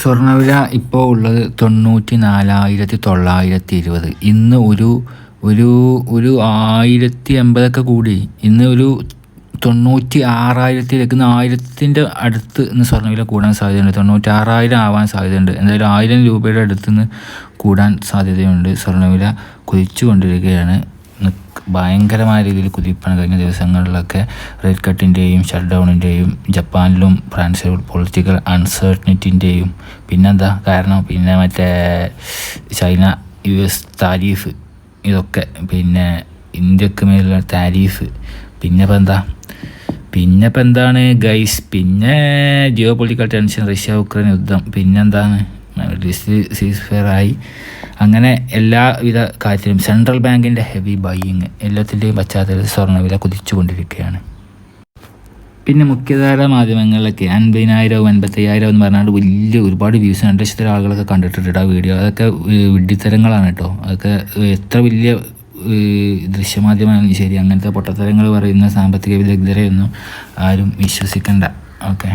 സ്വർണവില ഇപ്പോൾ ഉള്ളത് തൊണ്ണൂറ്റി നാലായിരത്തി തൊള്ളായിരത്തി ഇരുപത് ഇന്ന് ഒരു ഒരു ഒരു ആയിരത്തി അമ്പതൊക്കെ കൂടി. ഇന്ന് ഒരു തൊണ്ണൂറ്റി ആറായിരത്തിലേക്ക് ഇന്ന് ആയിരത്തിന്റെ അടുത്ത് ഇന്ന് സ്വർണവില കൂടാൻ സാധ്യതയുണ്ട്. തൊണ്ണൂറ്റി ആറായിരം ആവാൻ സാധ്യതയുണ്ട്. എന്തായാലും ആയിരം രൂപയുടെ അടുത്ത് നിന്ന് കൂടാൻ സാധ്യതയുണ്ട്. സ്വർണവില കുതിച്ചു കൊണ്ടിരിക്കുകയാണ് ഭയങ്കരമായ രീതിയിൽ കുതിപ്പാണ് കഴിഞ്ഞ ദിവസങ്ങളിലൊക്കെ റേറ്റ് കട്ടിന്റെയും ഷട്ട് ഡൗണിന്റെയും ജപ്പാനിലും ഫ്രാൻസിലും പൊളിറ്റിക്കൽ അൺസർട്ടനിറ്റിന്റെയും പിന്നെന്താ കാരണം? പിന്നെ മറ്റേ ചൈന യു എസ് താരീഫ് ഇതൊക്കെ പിന്നെ ഇന്ത്യയ്ക്ക് മേലുള്ള താരീഫ്. പിന്നെ ഇപ്പം എന്താ പിന്നെ ഇപ്പം എന്താണ് ഗൈസ് പിന്നെ geopolitical tension Russia Ukraine യുദ്ധം. പിന്നെന്താണ്? സീസ് ഫെയർ ആയി. അങ്ങനെ എല്ലാവിധ കാര്യത്തിലും സെൻട്രൽ ബാങ്കിന്റെ ഹെവി ബൈയിങ് എല്ലാത്തിന്റെയും പശ്ചാത്തലത്തിൽ സ്വർണവില കുതിച്ചുകൊണ്ടിരിക്കുകയാണ്. പിന്നെ മുഖ്യധാര മാധ്യമങ്ങളിലൊക്കെ അൻപതിനായിരം അൻപത്തയ്യായിരം എന്ന് പറഞ്ഞാൽ വലിയ ഒരുപാട് വ്യൂസ് രണ്ട് ലക്ഷത്തിൽ ആളുകളൊക്കെ കണ്ടിട്ടുണ്ട് ആ വീഡിയോ അതൊക്കെ വിഡ്ഢിത്തരങ്ങളാണ് കേട്ടോ. അതൊക്കെ എത്ര വലിയ ദൃശ്യമാധ്യമമാണെങ്കിലും ശരി. അങ്ങനത്തെ പൊട്ടത്തരങ്ങൾ പറയുന്ന സാമ്പത്തിക വിദഗ്ധരെയൊന്നും ആരും വിശ്വസിക്കണ്ട. ഓക്കെ.